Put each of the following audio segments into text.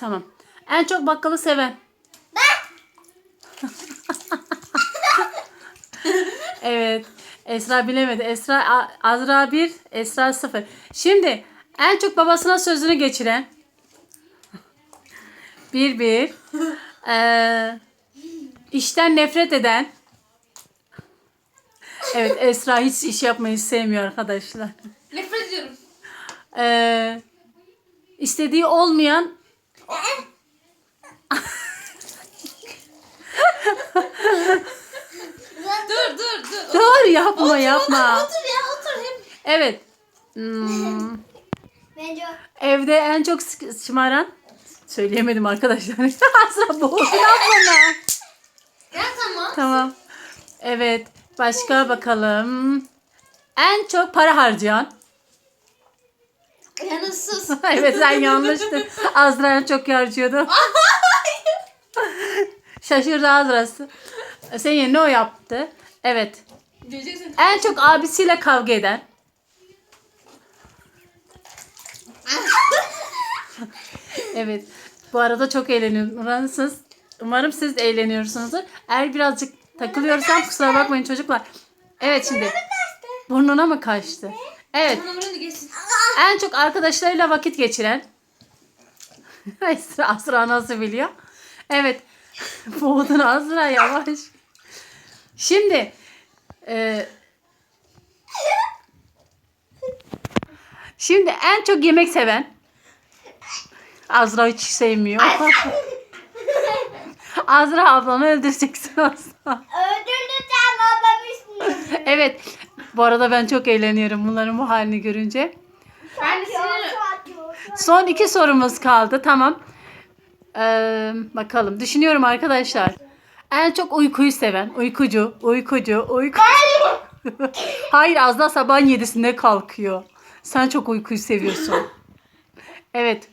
Tamam. En çok bakkalı seven. evet. Esra bilemedi. Esra A- Azra 1, Esra 0. Şimdi en çok babasına sözünü geçiren. 1 1. Ee, işten nefret eden. Evet Esra hiç iş yapmayı sevmiyor arkadaşlar. Ee, istediği olmayan Dur dur dur. Dur yapma yapma. Otur ya otur. Hep. Evet. Hmm, Bence o. evde en çok şımaran söyleyemedim arkadaşlar. Asla boğuldu yapma. Ya tamam. Tamam. Evet. Başka bakalım. En çok para harcayan. Yani sus. evet sen yanlıştın. Azra çok harcıyordu. Şaşırdı Azra'sı. Senin yerine o yaptı. Evet. Diyeceksin. En çok abisiyle kavga eden. evet. Bu arada çok eğleniyorsunuz. Umarım siz de eğleniyorsunuzdur. Eğer birazcık takılıyorsam kusura bakmayın çocuklar. Evet şimdi. Burnuna mı kaçtı? Evet. En çok arkadaşlarıyla vakit geçiren. Asra, Asra nasıl biliyor? Evet. Boğdun Asra yavaş. Şimdi e, Şimdi en çok yemek seven. Azra hiç sevmiyor. Azra ablanı öldüreceksin Azra. Öldürdü sen babam üstüne. Evet. Bu arada ben çok eğleniyorum bunların bu halini görünce. Ben. Son iki sorumuz kaldı. Tamam. Ee, bakalım. Düşünüyorum arkadaşlar. En çok uykuyu seven. Uykucu, uykucu, uyku. Hayır az da sabahın yedisinde kalkıyor. Sen çok uykuyu seviyorsun. Evet.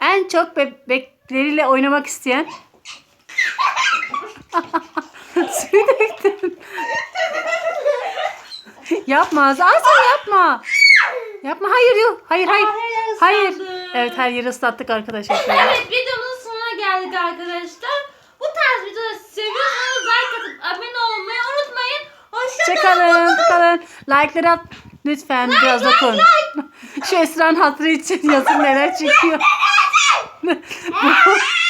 En çok bebekleriyle oynamak isteyen. Suyu döktün. Yapma Azra yapma. Yapma hayır yok. Hayır hayır. yeri Hayır. Evet her yeri ıslattık arkadaşlar. Evet videomuzun sonuna geldik arkadaşlar. Bu tarz videoları seviyorsanız like atıp abone olmayı unutmayın. Hoşçakalın. Hoşçakalın. Kalın. Like'ları at. Lütfen biraz da koy. Şu Esra'nın hatırı için yazın neler çekiyor.